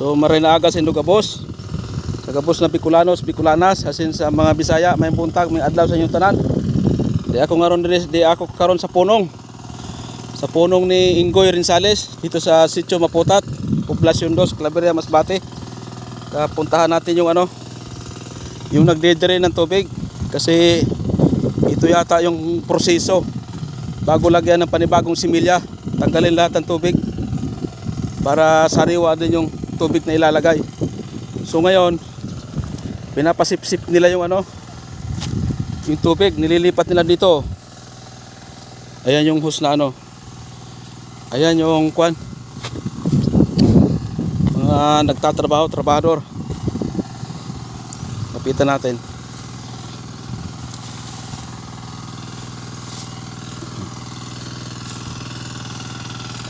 So marinaaga sa Indogabos. Sa gabos na Bicolanos, Bicolanas, asin sa mga Bisaya, may buntag, may adlaw sa inyong tanan. Di ako ngaron diri, di ako karon sa punong. Sa punong ni Ingoy Rinsales dito sa Sitio Maputat, Poblasyon 2, Claveria, Masbate. Kapuntahan natin yung ano, yung nagdedre ng tubig kasi ito yata yung proseso bago lagyan ng panibagong similya tanggalin lahat ng tubig para sariwa din yung tubig na ilalagay. So ngayon pinapasipsip nila yung ano yung tubig. Nililipat nila dito. Ayan yung hose na ano. Ayan yung kwan. Mga nagtatrabaho trabador. Lapitan natin.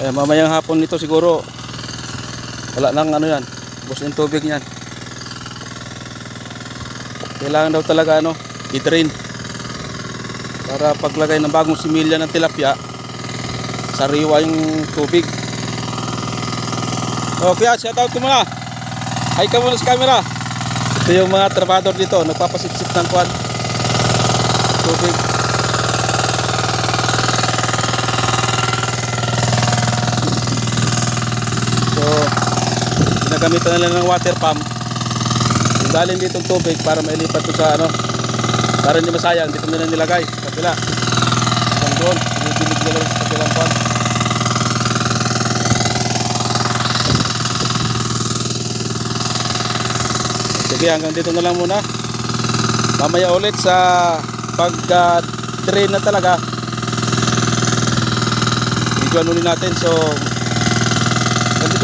Eh, mamayang hapon nito siguro wala nang ano yan. Bus yung tubig niyan. Kailangan daw talaga ano, i-drain. Para paglagay ng bagong similya ng tilapia, sariwa yung tubig. Oh, kuya, shout out ko muna. Hi ka muna sa camera. Ito yung mga trabador dito, nagpapasipsip ng kwan. Tubig. So, ginagamitan nila ng water pump. Yung galing dito ang tubig para mailipat to sa ano, para hindi masayang, dito nila nilagay. Kapila. Hanggang doon, binibilig nila sa kapilang kwan. Sige, hanggang dito na lang muna. Mamaya ulit sa pag-train na talaga. Video ulit natin. So,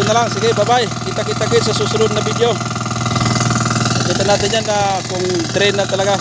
na lang. Sige, bye-bye. Kita-kita kita sa susunod na video. Kita natin yan na kung train na talaga.